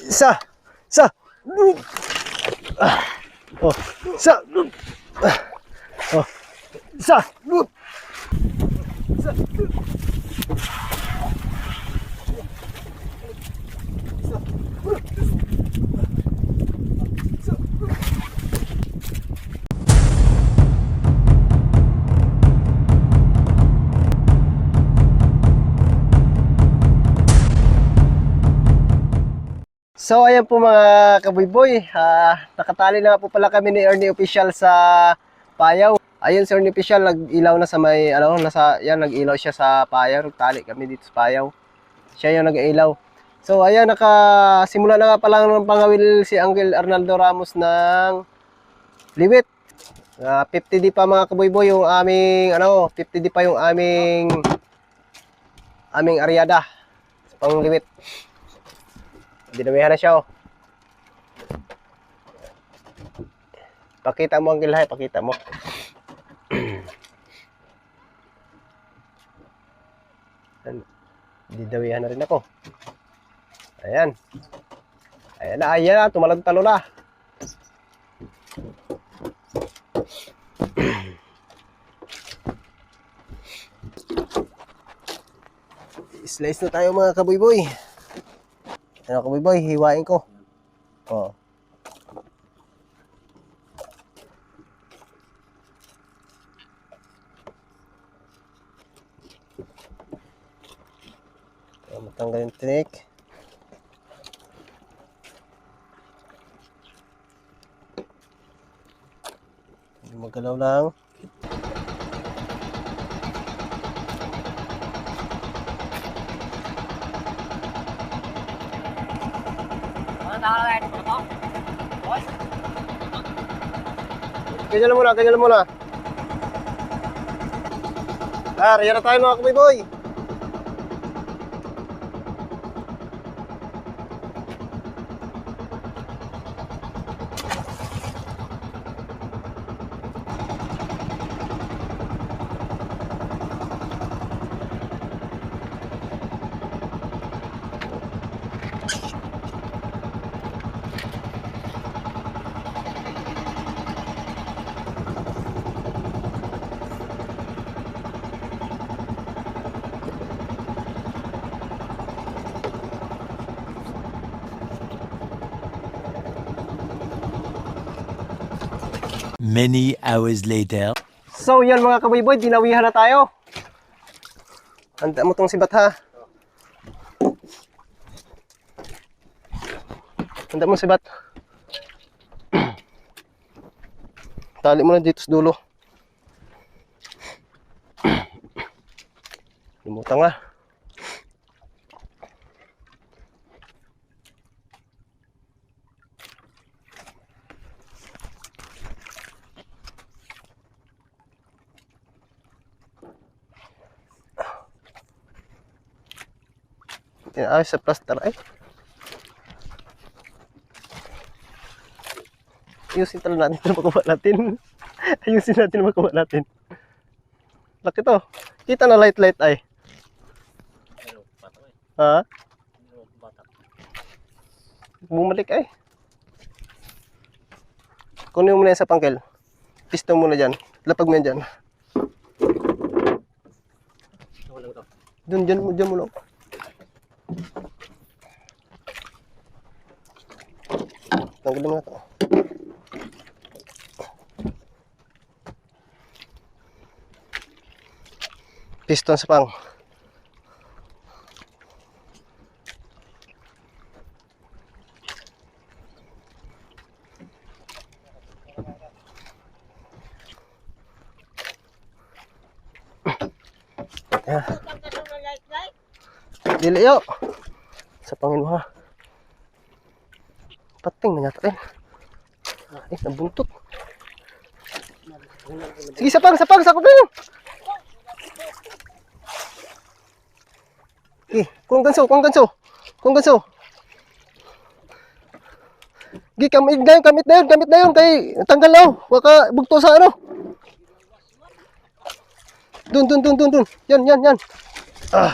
Isa. Isa. Oh. Isa. Ah. Oh. Isa. Isa. So ayan po mga kaboyboy, ah, nakatali na po pala kami ni Ernie Official sa Payaw. Ayun si Ernie Official, nag-ilaw na sa may, ano, nasa, yan, nag-ilaw siya sa Payaw. Nagtali kami dito sa Payaw. Siya yung nag-ilaw. So ayan, nakasimula na nga pala ng pangawil si Uncle Arnaldo Ramos ng liwit. Ah, 50D pa mga kaboyboy yung aming, ano, 50D pa yung aming, aming aryada sa pangliwit. Dinamihan na siya, oh. Pakita mo ang gilhay, pakita mo. Didawihan na rin ako. Ayan. Ayan na, ayan na, tumalagtalo na. Slice na tayo mga kaboyboy. Ano ka boy, hiwain ko. Oh. Matanggal yung tinik. Magalaw lang. Ganyan lang muna, ganyan lang muna. Ah, riyan na tayo mga kumiboy. Many hours later. So, yan mga kaboyboy, dinawihan na tayo. Handa mo tong sibat ha. Handa mo sibat. Tali mo na dito sa dulo. Limutan nga. Ayos sa plaster ay. Ayusin talaga natin ito magawa natin. Ayusin natin magawa natin. Laki to. Kita na light light ay. Ha? Bumalik ay. Kunin mo na yan sa pangkel. Pisto mo na dyan. Lapag mo yan dyan. Dun, dyan, dyan mo lang. Tanggalin mo na ito. Piston sa pang. Dili yo. Sa pangin mo ha. Pating na yata rin. Ay, nabuntot. Sige, sapang, sapang, na yun. Okay, kung ganso, kung ganso. Kung ganso. Gi, kamit na yun, kamit na yun, kamit na yun. Kay, tanggal na oh. Waka, bugto sa ano. Dun, dun, dun, dun, dun. Yan, yan, yan. Ah.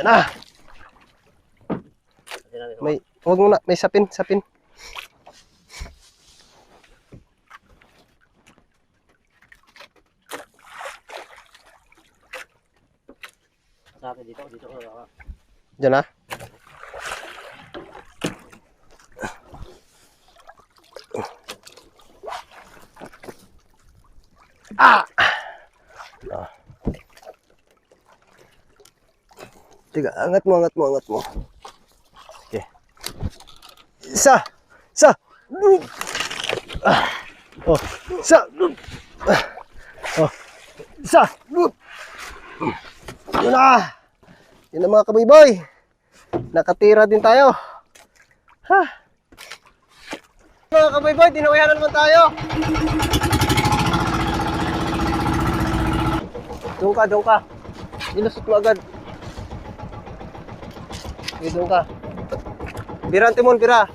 Yan na. May, huwag mo na, may sapin, sapin. Sa akin dito, dito ko. ah. Diyan na. Ah! Ah. Tiga, angat mo, angat mo, angat mo. Okay. Isa! Isa! Ah. Oh, isa! Ah. Oh, isa! Yun na! Yun na mga kaboy-boy. Nakatira din tayo. Ha? Mga kaboy-boy, dinawihan na naman tayo. Doon ka, doon ka. Ilusot mo agad. Doon ka. Bira, Timon, bira.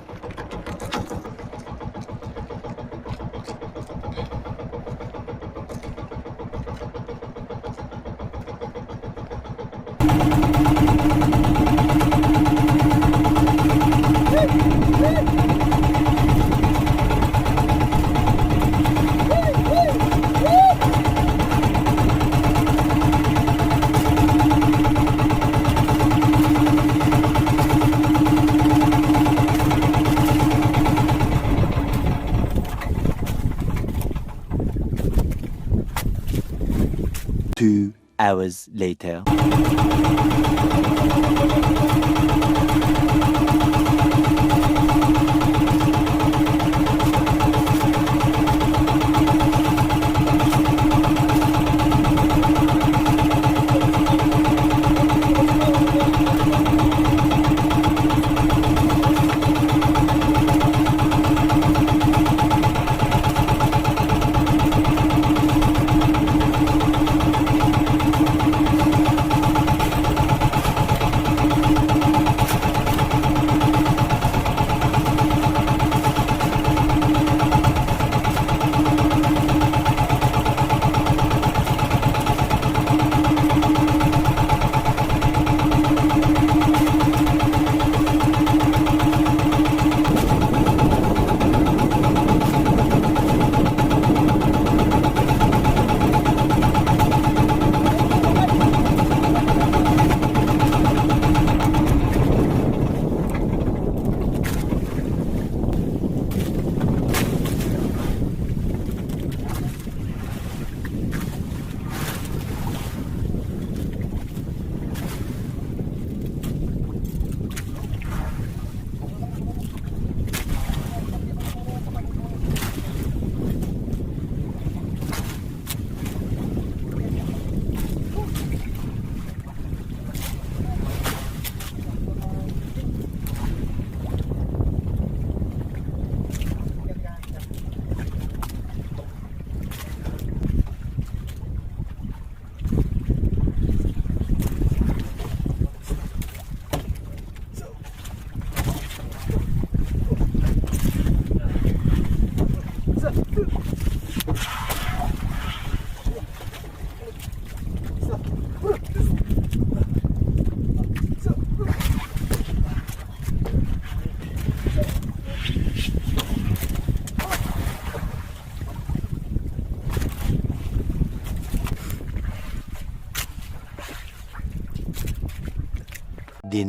Hours later.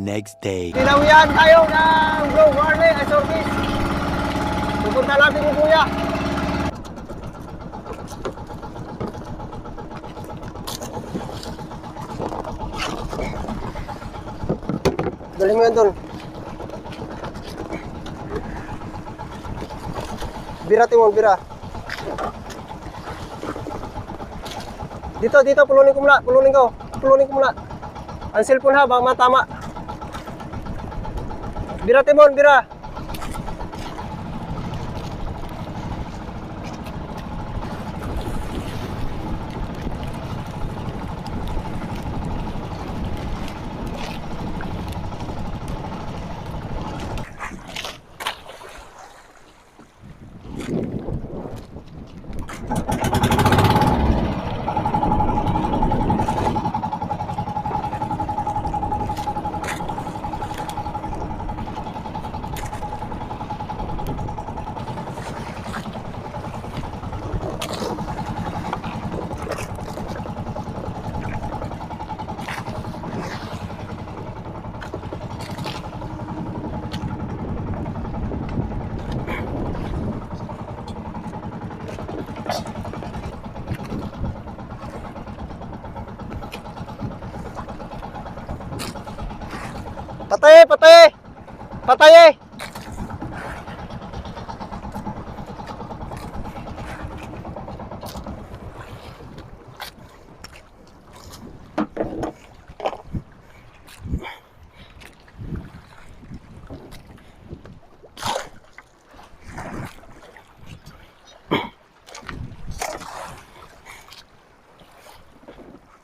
Next day. Tinawian tayo ng Bro Warley at Service. Pupunta natin yung kuya. Dali mo yan doon. Bira, Timon, bira. Dito, dito, pulunin ko muna, pulunin ko. Pulunin ko muna. Ang cellphone ha, baka matama. Bira Timon, bira. Patay eh!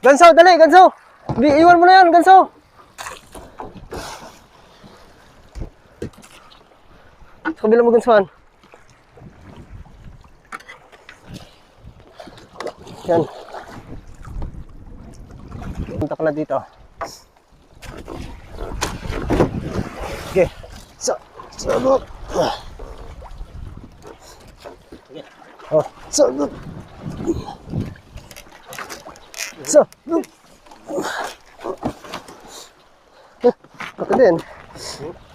Ganso, dali, ganso! Iwan mo na yan, ganso! Kabila mo gansuhan. Yan. Punta na dito. Okay. So, sabok. Oh, sabok. Sabok. Laki din.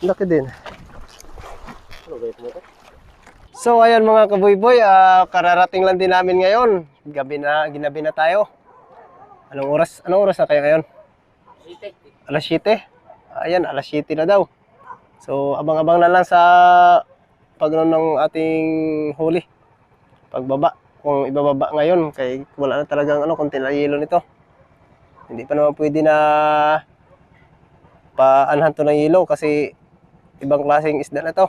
Laki din. Ano ba ito mo ito? So ayan mga kaboy-boy, ah, kararating lang din namin ngayon. Gabi na, ginabi na tayo. Anong oras? Anong oras na kayo ngayon? Alas 7? Ayan, alas 7 na daw. So abang-abang na lang sa pagnoon ng ating huli. Pagbaba. Kung ibababa ngayon, kay wala na talagang ano, konti na yelo nito. Hindi pa naman pwede na paanhan to ng yelo kasi ibang klaseng isda na to.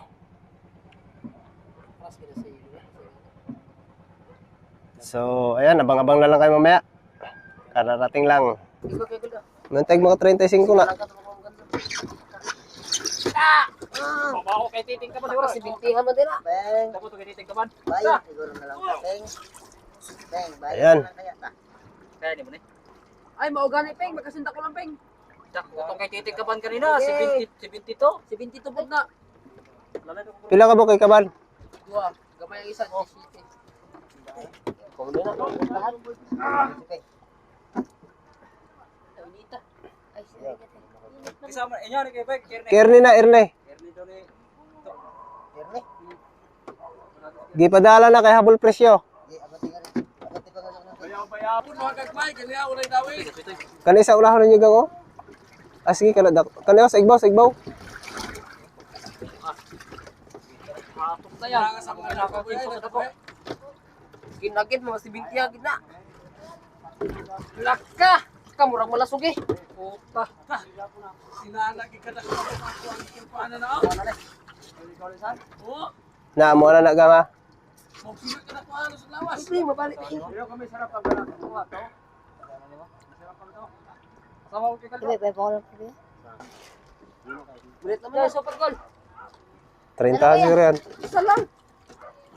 So, ayan, abang-abang na lang kayo mamaya. Kararating lang. Nantag mga 35 na. Mabaho kay titing kaman. Kasi bintihan mo din ah. Bang. Tapos kay titing kaman. Bayan, siguro na lang. Bang. Bang, bayan. Ayan. Kaya ni mo ni. Ay, maugani peng. Magkasinta ko lang peng. Tak, utong kay titing kaman kanina. 72. 72 po na. Pila ka ba kay kaman? Dua. Gamay ang isa. 17. Kung na. Lahat. Kasama inyo ni kay Bek, Kerne. Kerni na, Erne. Kerne do ni. Kerne. Gipadala na kay Habol Presyo. Kani sa ulahon ninyo gang oh. Ah, sige, kana dak. Kani sa igbaw, sa igbaw. Matok na yan. Sa mga nakakin sa dako. Ginagid, mga si binti agad na. Laka! Kamurang malasog eh. Puta. Sinana gikadak ko ako ang kimpana na. Oh. Na mo na na gang ah. Magsunod ka na ko ano sa lawas. Siyempre, mabalik. Pero kami sarap pag nakakuha to. Sarap pag to. Sama ko kay Ibe, ibe, bawal lang kami. Bulit naman na. Super goal. 30 siguro yan. Isa lang.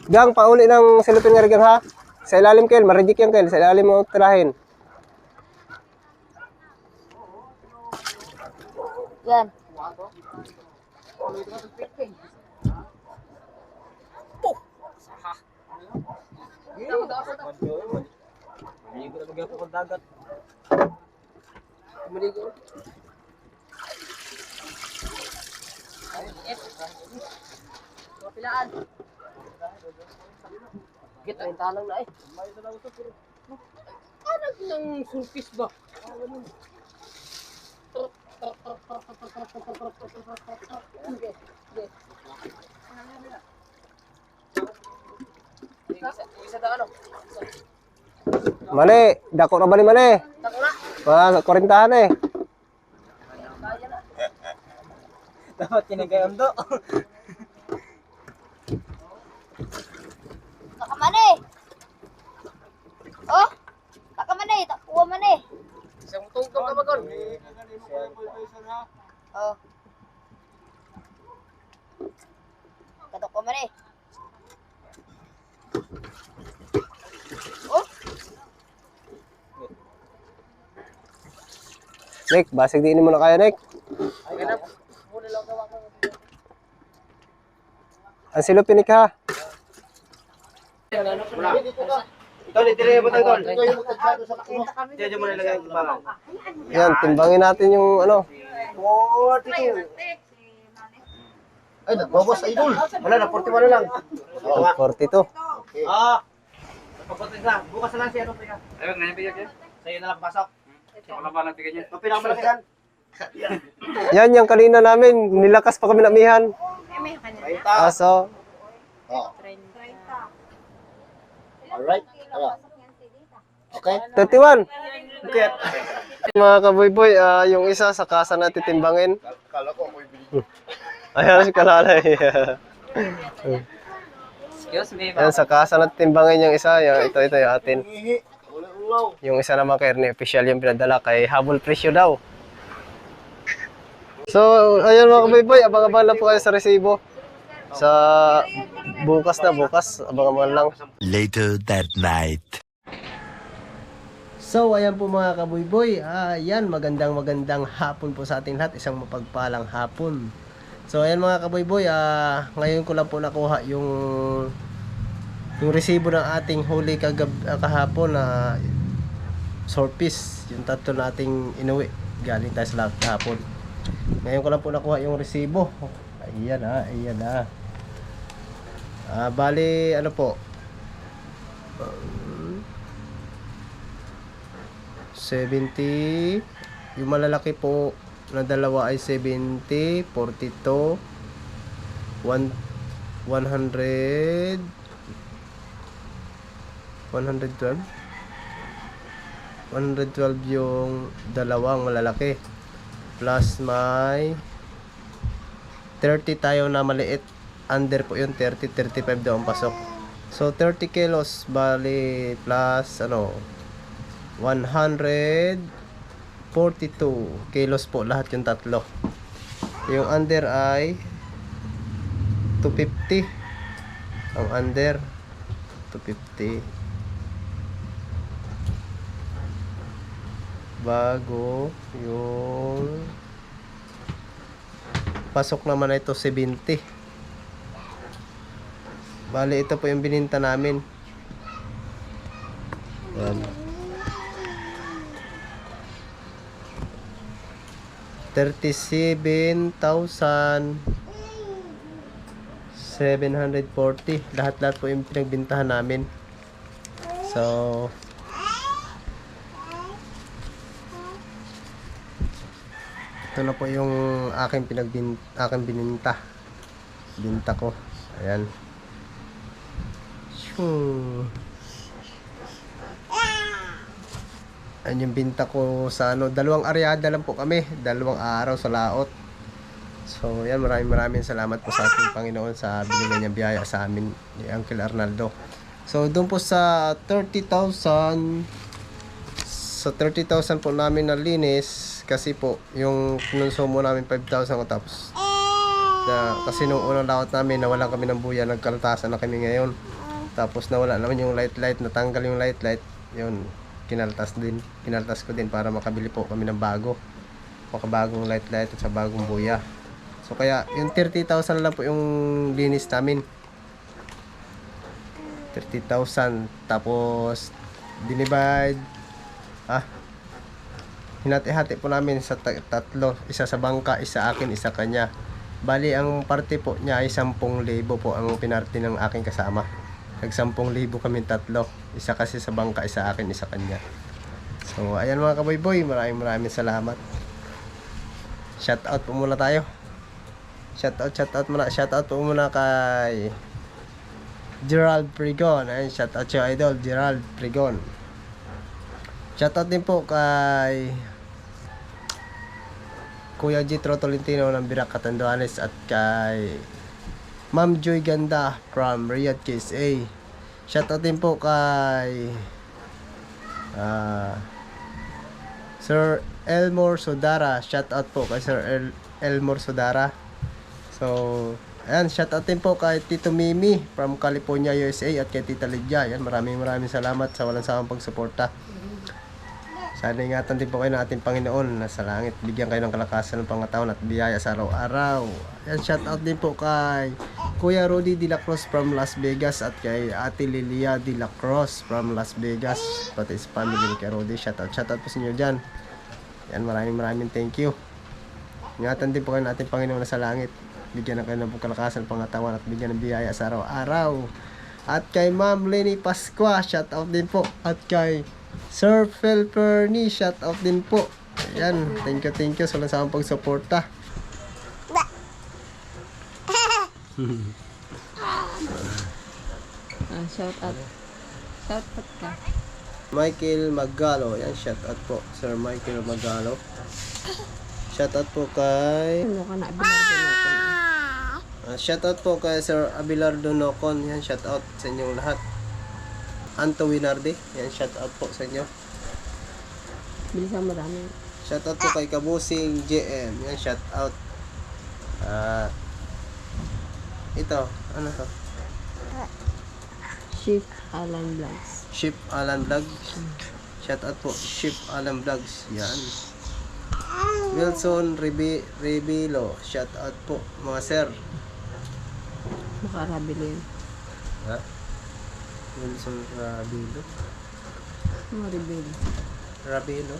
Gang, pauli ng silupin nga rin ha. Sa ilalim kail, marejik yan kail. Sa ilalim mo tirahin. Yan. Hindi Git, ay talang na eh. Ano ng sulpis ba? Okay, okay. Isa, isa na ano? Mali, dako na bali mali. Mga 40 eh. Dapat kinagayon do. Ka bagon. Oh. Katok ko mane. Oh, Nick, basig din mo na kaya, Nick. Ganap. Muna lang gawa ko. Ang silupin ni ka. Tol, itire mo tayo tol. Diyan mo nilagay ang timbangan. Yan, timbangin natin yung ano. 42. Ay, nagbabas sa idol. Wala na 41 na lang. Oh, 42. Ah. Papunta na. Bukas na lang si ano pika. Ayun, ngayon bigyan niya. Sa'yo na lang pasok. Sa laban lang bigyan niya. Mo lang yan. Yan yung kanina namin, nilakas pa kami namihan. Aso, Oh. Alright. Okay? 31. Mga kaboy-boy, ah, yung isa sa kasa natin timbangin. Kala ko ako'y binigyan. Ayan si Kalalay. Excuse me, Ayan sa kasa natin timbangin yung isa. Yung, ito, ito yung atin. Yung isa naman kay Ernie Official yung pinadala kay Habol Presyo daw. So, ayun mga kaboy-boy, abang-abang lang po kayo sa resibo. Sa bukas na, bukas, abang-abang lang. Later that night. So, ayan po mga kaboy-boy. Ah, yan, magandang magandang hapon po sa ating lahat. Isang mapagpalang hapon. So, ayan mga kaboy-boy. Ah, ngayon ko lang po nakuha yung yung resibo ng ating huli kagab ah, kahapon na short piece. Yung tatlo nating inuwi. Galing tayo sa lahat kahapon. Ngayon ko lang po nakuha yung resibo. Ayan ah, ayan ah. Ah, bali, ano po, 70 yung malalaki po na dalawa ay 70 42 1 100 112 112 yung dalawang malalaki. Plus may 30 tayo na maliit under po yun 30 35 daw ang pasok so 30 kilos bali plus ano 142 kilos po lahat yung tatlo. Yung under ay 250. Ang under 250. Bago yung pasok naman na ito 70. Bali ito po yung bininta namin. Yan. 37,740 lahat-lahat po yung pinagbintahan namin. So ito na po yung aking pinagbin aking bininta. Binta ko. Ayan Shoo. Ayan yung binta ko sa ano, dalawang aryada lang po kami, dalawang araw sa laot. So, yan, maraming maraming salamat po sa ating Panginoon sa binigyan niyang biyaya sa amin ni Uncle Arnaldo. So, doon po sa 30,000 sa 30,000 po namin na linis kasi po yung kinonsumo namin 5,000 ko tapos na, kasi nung unang laot namin nawalan kami ng buya nagkaltasan na kami ngayon tapos nawala naman yung light light natanggal yung light light. Yun kinaltas din kinaltas ko din para makabili po kami ng bago. Makabagong light light at sa bagong buya. So kaya yung 30,000 lang po yung linis namin. 30,000 tapos dinivide. Ah hinati-hati po namin sa ta- tatlo. Isa sa bangka isa akin isa kanya. Bali ang parte po niya ay 10,000 po ang pinarte ng aking kasama nag 10,000 kami tatlo. Isa kasi sa bangka isa akin isa kanya. So ayan mga kaboy-boy maraming maraming salamat. Shout out po muna tayo. Shout out shout out muna shout out po muna kay Gerald Prigon. Ayun shout out siya idol Gerald Prigon. Shout out din po kay Kuya Jitro Tolentino ng Birak Catanduanes at kay Ma'am Joy Ganda from Riyadh KSA. Shoutout din po kay ah, Sir Elmore Sodara. Shoutout po kay Sir El Elmore Sodara. So, ayan, shoutout din po kay Tito Mimi from California, USA at kay Tita Lydia. Ayan, maraming maraming salamat sa walang sawang pagsuporta. Sana ingatan din po kayo ng ating Panginoon na sa langit. Bigyan kayo ng kalakasan ng pangatawon at biyaya sa araw-araw. Yan, shout out din po kay Kuya Rudy De La Cruz from Las Vegas at kay Ate Lilia De La Cruz from Las Vegas. Pati sa family ni kay Rudy. Shout out, shout out po sa inyo dyan. Yan, maraming maraming thank you. Ingatan din po kayo ng ating Panginoon na sa langit. Bigyan na kayo ng kalakasan ng pangatawan at bigyan ng biyaya sa araw-araw. At kay Ma'am Lenny Pasqua, shout out din po. At kay Sir Phil Perny, shout out din po. Yan, thank you, thank you sa lasang pagsuporta. Ah, shout out. Shout out ka. Michael Magalo. Yan, shout out po. Sir Michael Magalo. Shout out po kay... Ano ka na. Uh, shout out po kay Sir Abelardo Nocon. Yan, shout out sa inyong lahat. Anto Winarde. Yan, shout out po sa inyo. Bilisan mo dami. Shout out po kay Kabusing JM. Yan, shout out. Ah... ito, ano to? Chief Alan Vlogs. Ship Alan Vlogs. Shout out po, Ship Alan Vlogs. Yan. Wilson Rebi Rebilo. Shout out po, mga sir. Makarabili yun. Ha? Wilson Rabilo. Mga reveal. Rabilo.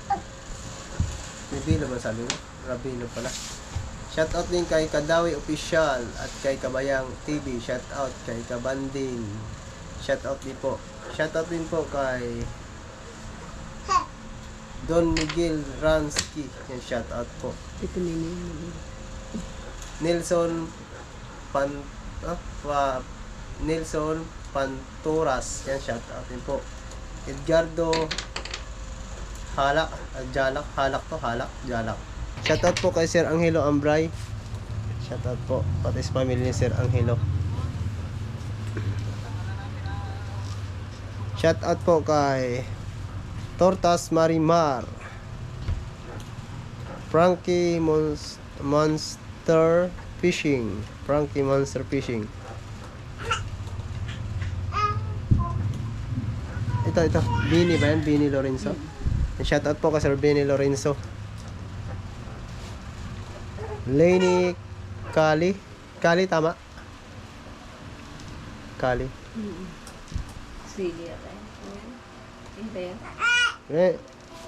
Rebilo ba sabi mo? Rabilo pala. Shout out din kay Kadawi Official at kay Kabayang TV. Shout out kay Kabanding. Shout out din po. Shout out din po kay Don Miguel Ransky. Yan shout out po. Ito mo. Nelson Pan ah, pa, Nelson Panturas. Yan shout out din po. Edgardo Halak, ah, Jalak, Halak to, Halak, Jalak. Shout out po kay Sir Angelo Ambray. Shout out po pati sa pamilya ni Sir Angelo. Shout out po kay Tortas Marimar. Frankie Monst- Monster Fishing. Frankie Monster Fishing. Ito, ito. Bini ba yan? Bini Lorenzo? Shout out po kay Sir Bini Lorenzo. Laney Kali. Kali, tama? Kali. Sige, okay. Ito yan. Re-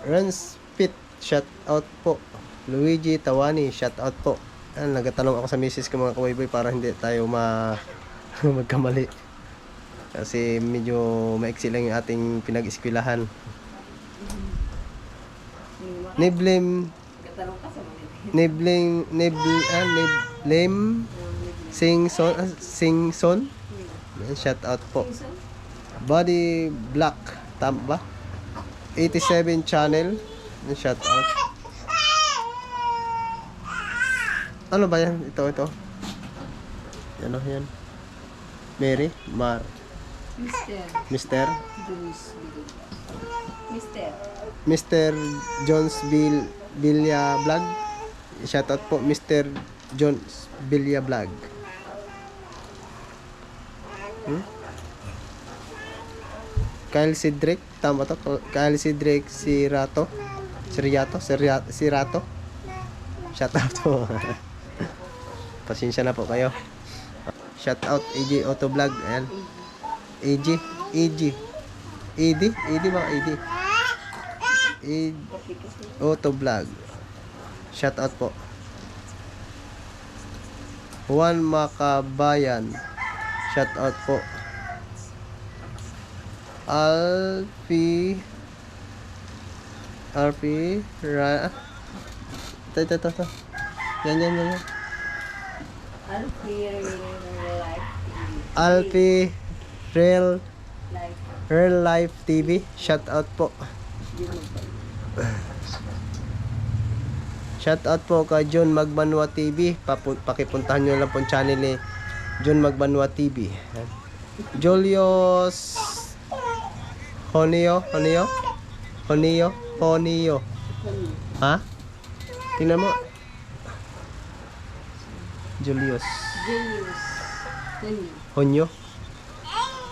Rans Pit, shout out po. Luigi Tawani, shout out po. Ayan, nagatanong ako sa misis ko mga kawaybay para hindi tayo ma magkamali. Kasi medyo maiksi lang yung ating pinag-eskwelahan. Niblim Nibling Nibl ah, Niblim Singson ah, Singson. Ayan, shout out po. Body Black, tama ba? 87 channel. Shout out. Ano ba yan? Ito, ito. Ano yan? Mary, Mar, Mister. Mister, Juice. Mister. Mr. Jones Bill Bilya Vlog. Shout out po Mr. Jones Bilya Vlog. Hmm? Kyle Cedric, tama to? Kyle Cedric si Rato. Si Riato, si, Ria- si Rato. Shout out po. Pasensya na po kayo. Shout out AJ Auto Vlog. Ayan. AJ, AJ. AD, AD ba? AD. AD. Auto Vlog. Shout out po. Juan Makabayan. Shout out po. Alpi Alpi Ra Ito, ito, ito, ito. Yan, yan, yan, yan. Alfie Life Alpi Real Life. Real Life TV. Shout out po. Shout out po kay John Magbanwa TV. Papu- pakipuntahan nyo lang po channel ni John Magbanwa TV. Julius Honio, Honio, Honio, Honio. Ha? Tingnan mo. Julius. Genius. Genius.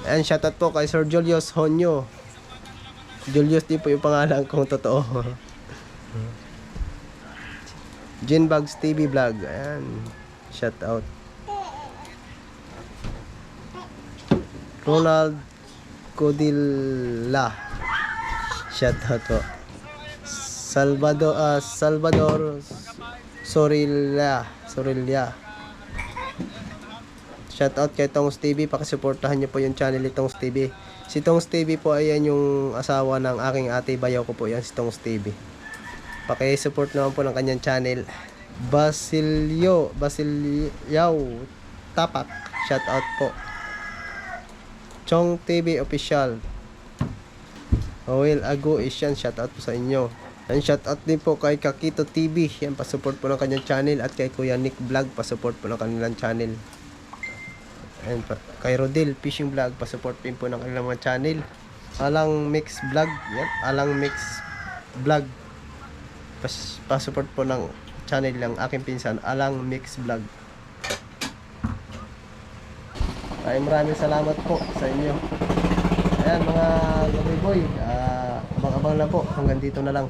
Ayan, shoutout po kay Sir Julius Honyo. Julius din po yung pangalan kong totoo. Jinbugs TV Vlog. Ayan. Shoutout. Ronald Codilla. Shoutout po. Salvador, ah, Salvador Sorilla. Sorilla. Shoutout kay Tongs TV. Pakisuportahan niyo po yung channel ni Tongs TV. Si Tongs TV po, ayan yung asawa ng aking ate bayaw ko po. Yan si Tongs TV. Paki-support naman po ng kanyang channel. Basilio, Basilyaw Tapak. Shout out po. Chong TV Official. Oil Ago Asian, shout out po sa inyo. And shout out din po kay Kakito TV. Yan, pa-support po ng kanyang channel. At kay Kuya Nick Vlog, pa-support po ng kanilang channel. And pa, kay Rodel Fishing Vlog, pa-support din po ng kanilang mga channel. Alang Mix Vlog, yan, Alang Mix Vlog. Pas, pa-support po ng channel ng aking pinsan, Alang Mix Vlog. Ay maraming salamat po sa inyo. Ayan mga gabi boy, ah, abang-abang lang po. Hanggang dito na lang.